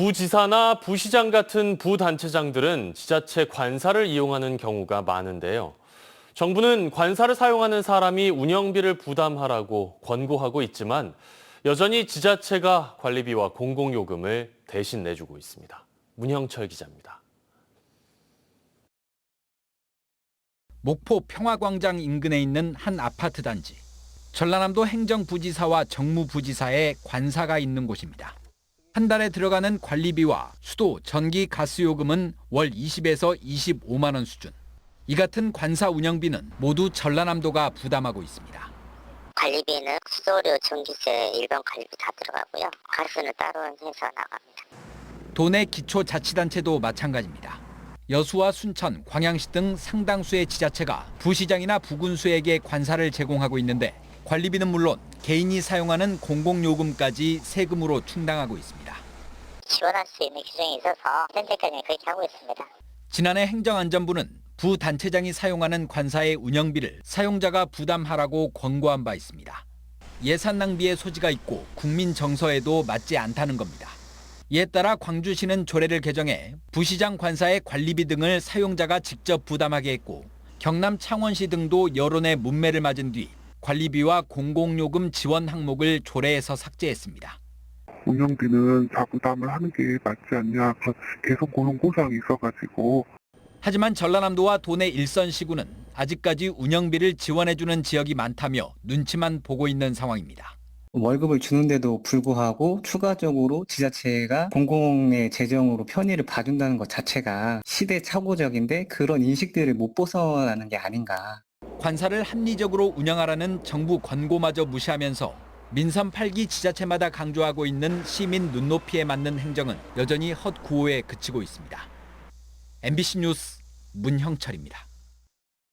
부지사나 부시장 같은 부단체장들은 지자체 관사를 이용하는 경우가 많은데요. 정부는 관사를 사용하는 사람이 운영비를 부담하라고 권고하고 있지만 여전히 지자체가 관리비와 공공요금을 대신 내주고 있습니다. 문형철 기자입니다. 목포 평화광장 인근에 있는 한 아파트 단지. 전라남도 행정부지사와 정무부지사의 관사가 있는 곳입니다. 한 달에 들어가는 관리비와 수도, 전기, 가스 요금은 월 20에서 25만 원 수준. 이 같은 관사 운영비는 모두 전라남도가 부담하고 있습니다. 관리비는 수도료, 전기세, 일반 관리비 다 들어가고요. 가스는 따로 해서 나갑니다. 도내 기초자치단체도 마찬가지입니다. 여수와 순천, 광양시 등 상당수의 지자체가 부시장이나 부군수에게 관사를 제공하고 있는데 관리비는 물론 개인이 사용하는 공공요금까지 세금으로 충당하고 있습니다. 지원할 수 있는 규정이 있어서 현재까지는 그렇게 하고 있습니다. 지난해 행정안전부는 부단체장이 사용하는 관사의 운영비를 사용자가 부담하라고 권고한 바 있습니다. 예산 낭비의 소지가 있고 국민 정서에도 맞지 않다는 겁니다. 이에 따라 광주시는 조례를 개정해 부시장 관사의 관리비 등을 사용자가 직접 부담하게 했고 경남 창원시 등도 여론의 문매를 맞은 뒤 관리비와 공공요금 지원 항목을 조례에서 삭제했습니다. 운영비는 자부담을 하는 게 맞지 않냐. 계속 그런 고상이 있어가지고 하지만 전라남도와 도내 일선시구는 아직까지 운영비를 지원해주는 지역이 많다며 눈치만 보고 있는 상황입니다. 월급을 주는데도 불구하고 추가적으로 지자체가 공공의 재정으로 편의를 봐준다는 것 자체가 시대착오적인데 그런 인식들을 못 벗어나는 게 아닌가. 관사를 합리적으로 운영하라는 정부 권고마저 무시하면서 민선 8기 지자체마다 강조하고 있는 시민 눈높이에 맞는 행정은 여전히 헛구호에 그치고 있습니다. MBC 뉴스 문형철입니다.